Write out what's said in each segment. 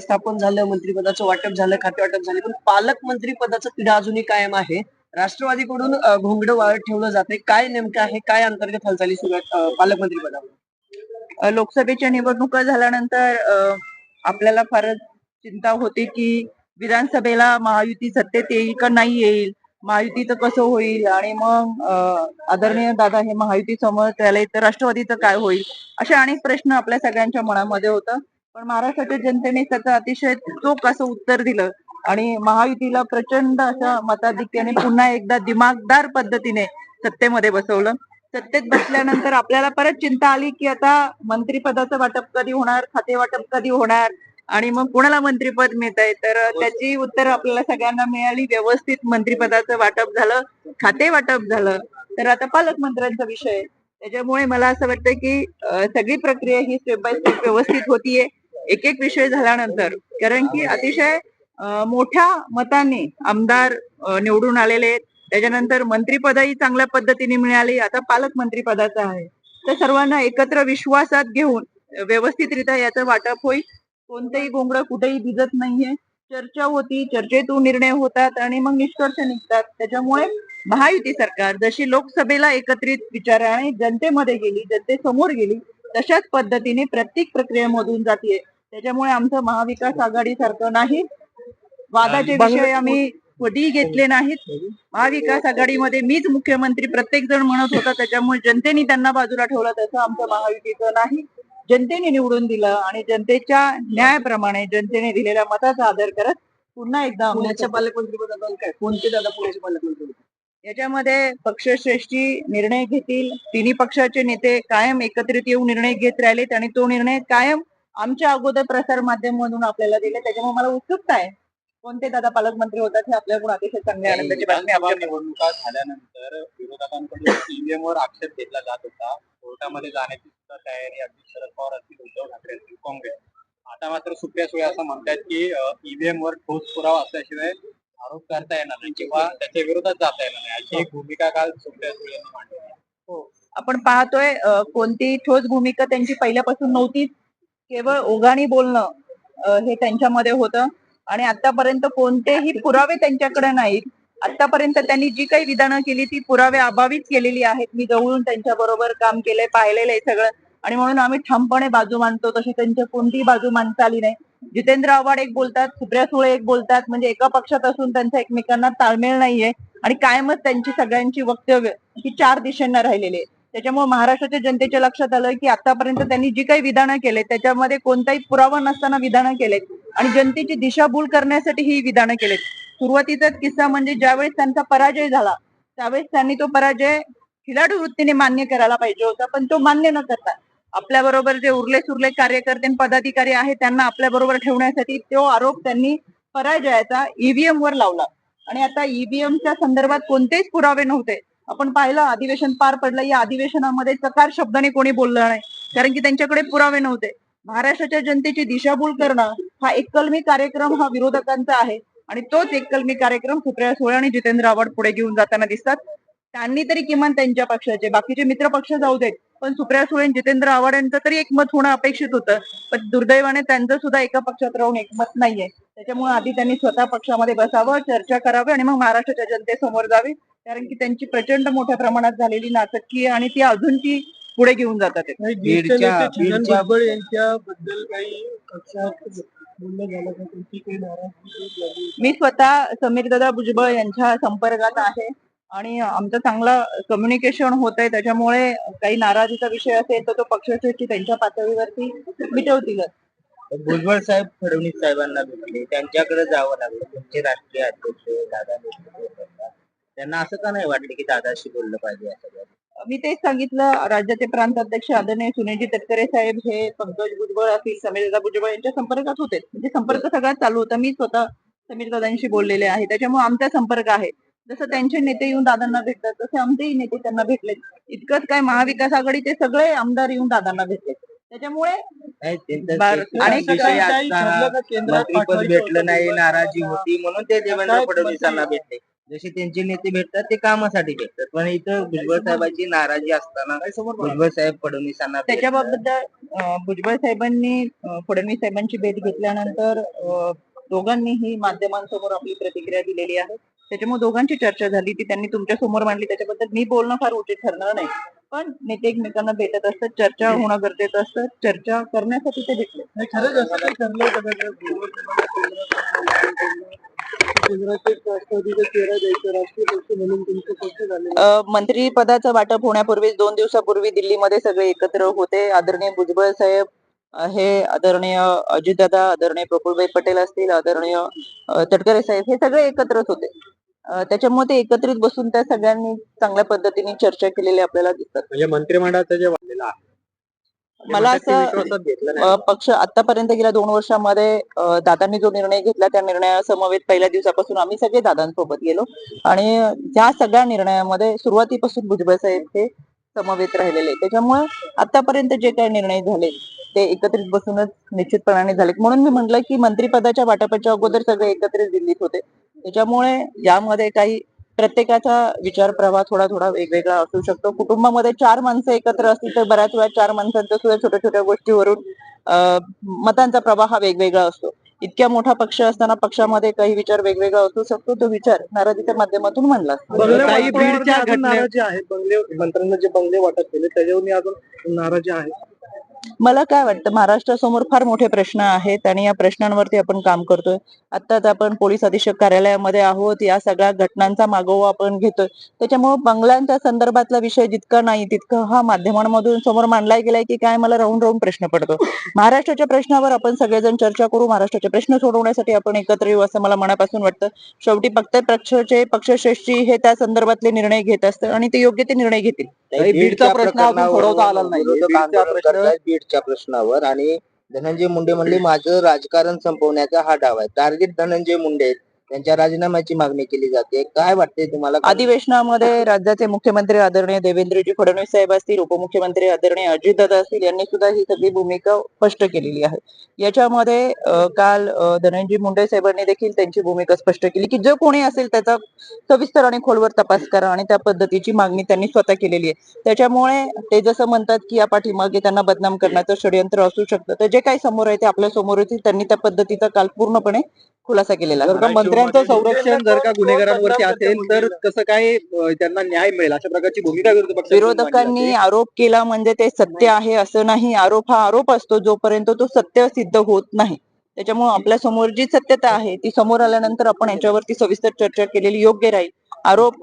स्थापन झालं मंत्रिपदाचं वाटप झालं खाते वाटप झाले पण पालकमंत्री पदाचा तिढा अजूनही कायम आहे. राष्ट्रवादीकडून अं, घोंगडं वाळत ठेवलं जाते काय नेमकं आहे? काय अंतर्गत हालचाली सुरू पालकमंत्री पदावर? लोकसभेच्या निवडणुका झाल्यानंतर आपल्याला फारच चिंता होती की विधानसभेला महायुती सत्तेत येईल का नाही येईल? महायुतीचं कसं होईल? आणि मग आदरणीय दादा हे महायुती समोर त्याला तर राष्ट्रवादीचं काय होईल? असे अनेक प्रश्न आपल्या सगळ्यांच्या मनामध्ये होतं. पण महाराष्ट्राच्या जनतेने त्याचं अतिशय चोख असं उत्तर दिलं. आणि महायुतीला प्रचंड अशा मताधिक्याने पुन्हा एकदा दिमागदार पद्धतीने सत्तेमध्ये बसवलं. सत्तेत बसल्यानंतर आपल्याला परत चिंता आली की आता मंत्रिपदाचं वाटप कधी होणार खाते वाटप कधी होणार? आणि मग कुणाला मंत्रिपद मिळत आहे तर त्याची उत्तर आपल्याला सगळ्यांना मिळाली. व्यवस्थित मंत्रिपदाचं वाटप झालं खाते वाटप झालं. तर आता पालकमंत्र्यांचा विषय त्याच्यामुळे मला असं वाटतं की सगळी प्रक्रिया ही स्टेप बाय स्टेप व्यवस्थित होतीये. एक एक विषय झाल्यानंतर कारण की अतिशय मोठ्या मताने आमदार निवडून आलेले आहेत. त्याच्यानंतर मंत्रीपदही चांगल्या पद्धतीने मिळाली. आता पालकमंत्री पदाचं आहे. तर सर्वांना एकत्र विश्वासात घेऊन व्यवस्थितरित्या याचं वाटप होईल. कोणतंही गोंगड कुठेही भिजत नाहीये. चर्चा होती चर्चेतून निर्णय होतात आणि मग निष्कर्ष निघतात. त्याच्यामुळे महायुती सरकार जशी लोकसभेला एकत्रित विचाराने जनतेमध्ये गेली जनतेसमोर गेली तशाच पद्धतीने प्रत्येक प्रक्रियेमधून जाते त्याच्यामुळे आमचं महाविकास आघाडी सारखं नाही. वादाचे विषय आम्ही कधीही घेतले नाहीत. महाविकास आघाडीमध्ये मीच मुख्यमंत्री प्रत्येक जण म्हणत होता त्याच्यामुळे जनतेने त्यांना बाजूला ठेवलं तसं आमचं महायुतीचं नाही. जनतेने निवडून दिलं आणि जनतेच्या न्यायाप्रमाणे जनतेने दिलेल्या मताचा आदर करत पुन्हा एकदा पुण्याच्या पालकमंत्री काय? कोणते दादा पुण्याचे पालकमंत्री? याच्यामध्ये पक्षश्रेष्ठी निर्णय घेतील. तिन्ही पक्षाचे नेते कायम एकत्रित येऊन निर्णय घेत राहिलेत आणि तो निर्णय कायम आमच्या अगोदर प्रसार माध्यम म्हणून आपल्याला दिले त्याच्यामुळे मला उत्सुकता आहे. कोणते दादा पालकमंत्री होतात हे आपल्याकडून अतिशय चांगल्या आनंदाची बातमी विधानसभा निवडणुका झाल्यानंतर विरोधकांकडून ईव्हीएम वर आक्षेप घेतला जात होता. कोर्टामध्ये जाण्याची सुद्धा तयारी अगदी शरद पवार असतील उद्धव ठाकरे असतील काँग्रेस. आता मात्र सुप्रिया सुळे असं म्हणतात की ईव्हीएम वर ठोस पुरावा असल्याशिवाय आरोप करता येणार नाही किंवा त्याच्या विरोधात जाता येणार नाही. अशी एक भूमिका काल सुप्रिया सुळे यांनी मांडली. हो. आपण पाहतोय अ, कोणती ठोस भूमिका त्यांची पहिल्यापासून नव्हतीच. केवळ ओघाणी बोलणं हे त्यांच्यामध्ये होतं. आणि आतापर्यंत कोणतेही पुरावे त्यांच्याकडे नाहीत. आतापर्यंत त्यांनी जी काही विधानं केली ती पुरावे अभावीच केलेली आहेत. मी जवळून त्यांच्या बरोबर काम केलंय पाहिलेलं आहे सगळं. आणि म्हणून आम्ही ठामपणे बाजू मानतो तशी त्यांची कोणतीही बाजू मानता आली नाही. जितेंद्र आव्हाड एक बोलतात सुप्रिया सुळे एक बोलतात. म्हणजे एका पक्षात असून त्यांचा एकमेकांना ताळमेळ नाहीये. आणि कायमच त्यांची सगळ्यांची वक्तव्य ही चार दिशांना राहिलेली आहे. त्याच्यामुळे महाराष्ट्राच्या जनतेच्या लक्षात आलं की आतापर्यंत त्यांनी जी काही विधानं केले त्याच्यामध्ये कोणताही पुरावा नसताना विधानं केलेत. आणि जनतेची दिशाभूल करण्यासाठी ही विधानं केलेत. सुरुवातीचाच किस्सा म्हणजे ज्यावेळेस त्यांचा पराजय झाला त्यावेळेस त्यांनी तो पराजय खिलाडू वृत्तीने मान्य करायला पाहिजे होता पण तो मान्य न करता आपल्या बरोबर जे उरले सुरले कार्यकर्ते पदाधिकारी आहेत त्यांना आपल्या बरोबर ठेवण्यासाठी तो आरोप त्यांनी पराजयाचा ईव्हीएम वर लावला. आणि आता ईव्हीएमच्या संदर्भात कोणतेच पुरावे नव्हते. आपण पाहिलं अधिवेशन पार पडलं. या अधिवेशनामध्ये चकार शब्दाने कोणी बोललं नाही. कारण की त्यांच्याकडे पुरावे नव्हते. महाराष्ट्राच्या जनतेची दिशाभूल करणं हा एककलमी कार्यक्रम हा विरोधकांचा आहे. आणि तोच एककलमी कार्यक्रम सुप्रिया सुळे आणि जितेंद्र आव्हाड पुढे घेऊन जाताना दिसतात. त्यांनी तरी किमान त्यांच्या पक्षाचे बाकीचे मित्र पक्ष जाऊ देत. पण सुप्रिया सुळे आणि जितेंद्र आव्हाड यांचं तरी एकमत होणं अपेक्षित होतं. पण दुर्दैवाने त्यांचं सुद्धा एका पक्षात राहून एकमत नाहीये. त्याच्यामुळे आधी त्यांनी स्वतः पक्षामध्ये बसावं चर्चा करावी आणि मग महाराष्ट्राच्या जनतेसमोर जावी. कारण की त्यांची प्रचंड मोठ्या प्रमाणात झालेली नाटकी आहे आणि ती अजून ती पुढे घेऊन जातात. यांच्याबद्दल काही कक्षात मी स्वतः समीर दादा भुजबळ यांच्या संपर्कात आहे. आणि आमचं चांगलं कम्युनिकेशन होत आहे त्याच्यामुळे काही नाराजीचा विषय असेल तर तो पक्षश्रेष्ठी त्यांच्या पातळीवरती मिटवतीलच. भुजबळ साहेब फडणवीस साहेबांना भेटले. त्यांच्याकडे जावं लागलं. त्यांचे राष्ट्रीय अध्यक्ष दादा. त्यांना असं का नाही वाटलं की दादाशी बोललं पाहिजे असं मी तेच सांगितलं राज्याचे प्रांत अध्यक्ष आदरणीय सुनीलजी तटकरे साहेब हे पंकज भुजबळ असतील समीरदादा भुजबळ यांच्या संपर्कात होते. म्हणजे संपर्क सगळा चालू होता. मी स्वतः समीरदादांशी बोललेले आहे. त्याच्यामुळे आमचा संपर्क आहे. जसं त्यांचे नेते येऊन दादांना भेटतात तसे आमचेही नेते त्यांना भेटले इतकंच काय महाविकास आघाडीचे सगळे आमदार येऊन दादांना भेटले त्याच्यामुळे भेटलं? नाही नाराजी होती म्हणून ते देवेंद्र फडणवीसांना भेटले. जसे त्यांचे नेते भेटतात ते कामासाठी भेटतात. पण इथं भुजबळ साहेबांची नाराजी असताना भुजबळ साहेब फडणवीसांना त्याच्याबाबत भुजबळ साहेबांनी फडणवीस साहेबांची भेट घेतल्यानंतर दोघांनीही माध्यमांसमोर आपली प्रतिक्रिया दिलेली आहे. त्याच्यामुळे दोघांची चर्चा झाली ती त्यांनी तुमच्यासमोर मांडली. त्याच्याबद्दल मी बोलणं फार उचित ठरणार नाही. पण नेते एकमेकांना भेटत असतात चर्चा होणं गरजेचं असतं. चर्चा करण्यासाठी ते भेटले. खरंच अ, मंत्रिपदाचं वाटप होण्यापूर्वी दोन दिवसापूर्वी दिल्लीमध्ये सगळे एकत्र होते. आदरणीय भुजबळ साहेब हे आदरणीय अजितदादा आदरणीय प्रफुल्लभाई पटेल असतील आदरणीय तटकरे साहेब हे सगळे एकत्रच होते. त्याच्यामुळे ते एकत्रित बसून त्या सगळ्यांनी चांगल्या पद्धतीने चर्चा केलेली आपल्याला दिसतात. म्हणजे मंत्रिमंडळाचं जे वाढलेलं आहे ते मला असं पक्ष आतापर्यंत गेल्या दोन वर्षामध्ये दादांनी जो निर्णय घेतला त्या निर्णयासमवेत पहिल्या दिवसापासून आम्ही सगळे दादांसोबत गेलो. आणि त्या सगळ्या निर्णयामध्ये सुरुवातीपासून भुजबळ साहेब हे समवेत राहिलेले. त्याच्यामुळे आतापर्यंत जे काही निर्णय झाले ते एकत्रित बसूनच निश्चितपणाने झाले म्हणून मी म्हटलं की मंत्रिपदाच्या वाटपाच्या अगोदर सगळे एकत्रित दिल्लीत होते. त्याच्यामुळे यामध्ये काही प्रत्येकाचा विचार प्रवाह थोडा थोडा वेगवेगळा असू शकतो. कुटुंबामध्ये चार माणसं एकत्र असतील तर बऱ्याच वेळा चार माणसांच्या सुद्धा छोट्या छोट्या गोष्टीवरून अं, मतांचा प्रवाह हा वेगवेगळा असतो. इतक्या मोठा पक्ष असताना पक्षामध्ये काही विचार वेगवेगळा असू शकतो. तो विचार नाराजीच्या माध्यमातून. बंगले काही बीडच्या नाराजी आहे. बंगले मंत्र्यांना जे बंगले वाटप केले त्याच्यावर अजून नाराजी आहे. मला काय वाटतं महाराष्ट्रासमोर फार मोठे प्रश्न आहेत आणि या प्रश्नांवरती आपण काम करतोय. आत्ताच आपण पोलीस अधीक्षक कार्यालयामध्ये आहोत या सगळ्या घटनांचा मागोवा आपण घेतोय. त्याच्यामुळे बंगल्यांच्या संदर्भातला विषय जितका नाही तितका हा माध्यमांमधून समोर मांडलाय गेलाय की काय मला राहून राहून प्रश्न पडतो. महाराष्ट्राच्या प्रश्नावर आपण सगळेजण चर्चा करू महाराष्ट्राचे प्रश्न सोडवण्यासाठी आपण एकत्र येऊ असं मला मनापासून वाटतं. शेवटी फक्त पक्षाचे पक्षश्रेष्ठी हे त्या संदर्भातले निर्णय घेत असतात आणि ते योग्य ते निर्णय घेतील. बीडचा प्रश्न सोडवता आला नाही. बीडच्या प्रश्नावर आणि धनंजय मुंडे म्हणले माझं राजकारण संपवण्याचा हा डाव आहे टार्गेट धनंजय मुंडे आहेत. त्यांच्या राजीनाम्याची मागणी केली जाते. काय वाटते तुम्हाला? अधिवेशनामध्ये राज्याचे मुख्यमंत्री आदरणीय देवेंद्रजी फडणवीस साहेब असतील उपमुख्यमंत्री आदरणीय अजितदादा असतील यांनी सुद्धा ही सगळी भूमिका स्पष्ट केलेली आहे. याच्यामध्ये काल धनंजय मुंडे साहेबांनी देखील त्यांची भूमिका स्पष्ट केली की जो कोणी असेल त्याचा सविस्तर आणि खोलवर तपास करा आणि त्या पद्धतीची मागणी त्यांनी स्वतः केलेली आहे. त्याच्यामुळे ते जसं म्हणतात की या पाठीमागे त्यांना बदनाम करण्याचं षडयंत्र असू शकतं. तर जे काही समोर आहे ते आपल्यासमोर येतील त्यांनी त्या पद्धतीचा काल पूर्णपणे खुलासा केलेला. जर का मंत्र्यांचं संरक्षण जर का गुन्हेगारांवरती असेल तर कसं काय त्यांना न्याय मिळेल? अशा प्रकारची भूमिका विरोधी पक्षाची विरोधकांनी आरोप केला म्हणजे ते सत्य आहे असं नाही. आरोप हा आरोप असतो जोपर्यंत तो सत्य सिद्ध होत नाही. त्याच्यामुळे आपल्यासमोर जी सत्यता आहे ती समोर आल्यानंतर आपण याच्यावरती सविस्तर चर्चा केलेली योग्य राहील. आरोप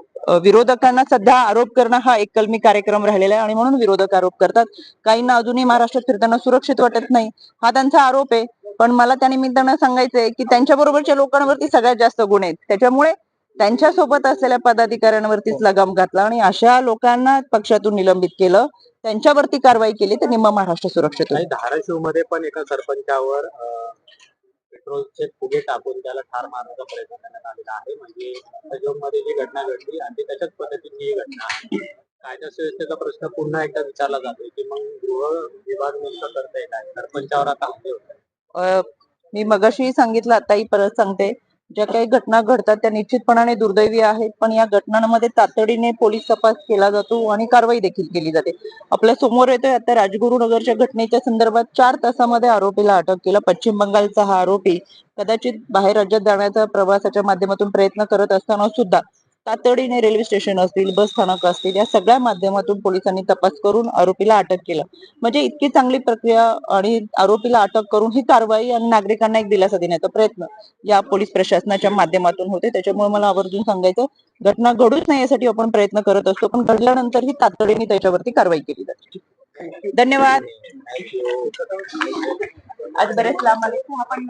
विरोधकांना सध्या आरोप करणं हा एक कलमी कार्यक्रम राहिलेला आहे आणि म्हणून विरोधक आरोप करतात. काहींना अजूनही महाराष्ट्रात फिरताना सुरक्षित वाटत नाही. हा त्यांचा आरोप आहे. पण मला त्या निमित्तानं सांगायचंय की त्यांच्या बरोबरच्या लोकांवरती सगळ्यात जास्त गुण आहेत. त्याच्यामुळे त्यांच्यासोबत असलेल्या पदाधिकाऱ्यांवरतीच लगाम घातला आणि अशा लोकांना पक्षातून निलंबित केलं. त्यांच्यावरती कारवाई केली तर निम्मा महाराष्ट्र सुरक्षित होईल. धाराशिवमध्ये पण एका सरपंचावर पेट्रोलचे फुगे टाकून त्याला ठार मारण्याचा प्रयत्न करण्यात आलेला आहे. म्हणजे मध्ये जी घटना घडली आणि त्याच्याच पद्धतीची ही घटना आहे. कायदा सुव्यवस्थेचा प्रश्न पुन्हा एकदा विचारला जातोय की मग गृह विभाग नेमकं करता येत आहे सरपंचावर आता हल्ले मी मगाशी सांगितलं आताही परत सांगते. ज्या काही घटना घडतात त्या निश्चितपणाने दुर्दैवी आहेत पण या घटनांमध्ये तातडीने पोलीस तपास केला जातो आणि कारवाई देखील केली जाते. आपल्यासमोर येतोय आता राजगुरुनगरच्या घटनेच्या संदर्भात चार तासामध्ये आरोपीला अटक केलं. पश्चिम बंगालचा हा आरोपी कदाचित बाहेर राज्यात जाण्याचा प्रवासाच्या माध्यमातून प्रयत्न करत असताना सुद्धा तातडीने रेल्वे स्टेशन असतील बस स्थानक असतील या सगळ्या माध्यमातून पोलिसांनी तपास करून आरोपीला अटक केलं. म्हणजे इतकी चांगली प्रक्रिया आणि आरोपीला अटक करून ही कारवाई आणि नागरिकांना एक दिलासा देण्याचा प्रयत्न या पोलीस प्रशासनाच्या माध्यमातून होते. त्याच्यामुळे मला आवर्जून सांगायचं घटना घडूच नाही यासाठी आपण प्रयत्न करत असतो पण घडल्यानंतर ही तातडीने त्याच्यावरती कारवाई केली जाते. धन्यवाद. आज बरेच लांब आले. आपण